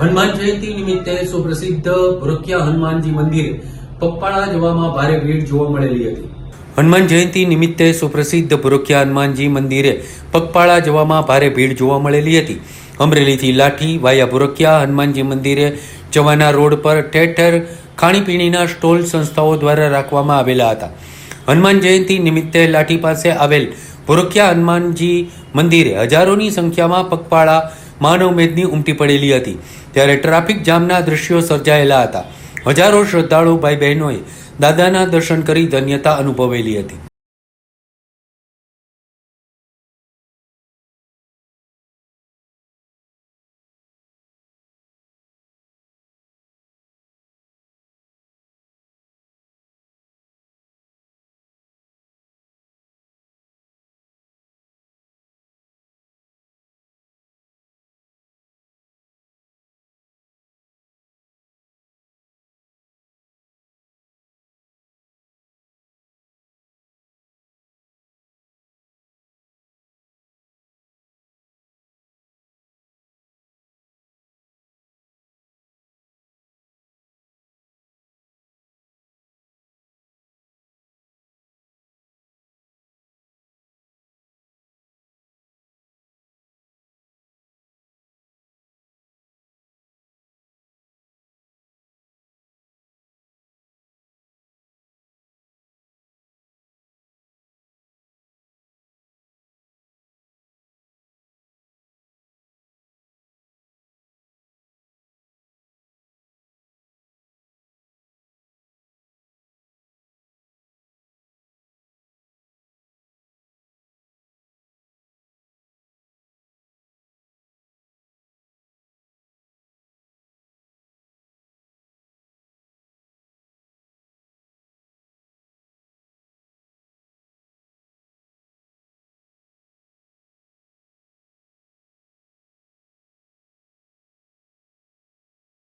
હનુમાન જયંતિ નિમિત્તે સુપ્રસિદ્ધ ભૂરકિયા હનુમાનજી મંદિરે પપ્પાળા જવામાં ભારે ભીડ જોવા મળેલી હતી. હનુમાન જયંતિ નિમિત્તે સુપ્રસિદ્ધ ભૂરકિયા હનુમાનજી મંદિરે પગપાળા જવામાં ભારે ભીડ જોવા મળેલી હતી. અમરેલીથી લાઠી વાયા ભૂરકિયા હનુમાનજી મંદિરે જવાના રોડ પર ઠેર ઠેર ખાણીપીણીના સ્ટોલ સંસ્થાઓ દ્વારા રાખવામાં આવેલા હતા. હનુમાન જયંતિ નિમિત્તે લાઠી પાસે આવેલ ભૂરકિયા હનુમાનજી મંદિરે હજારોની સંખ્યામાં પગપાળા માનવ મેદની ઉમટી પડેલી હતી. ત્યારે ટ્રાફિક જામના દ્રશ્યો સર્જાયેલા હતા. હજારો શ્રદ્ધાળુ ભાઈ બહેનોએ દાદાના દર્શન કરી ધન્યતા અનુભવેલી હતી.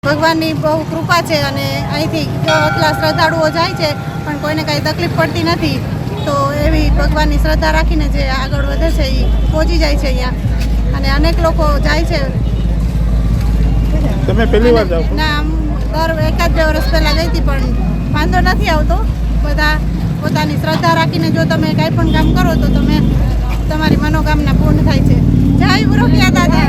ભગવાનની બહુ કૃપા છે અને અહીંથી આટલા શ્રદ્ધાળુઓ જાય છે પણ કોઈને કાંઈ તકલીફ પડતી નથી તો એવી ભગવાનની શ્રદ્ધા રાખીને જે આગળ વધે છે એ પહોંચી જાય છે અહીંયા. અને અનેક લોકો જાય છે. તમે પહેલી વાર જાઓ ના આમ દર એકાદ બે વર્ષ પહેલાં ગઈ હતી પણ વાંધો નથી આવતો. બધા પોતાની શ્રદ્ધા રાખીને જો તમે કાંઈ પણ કામ કરો તો તમે તમારી મનોકામના પૂર્ણ થાય છે. જય ગુરુ દાદા જય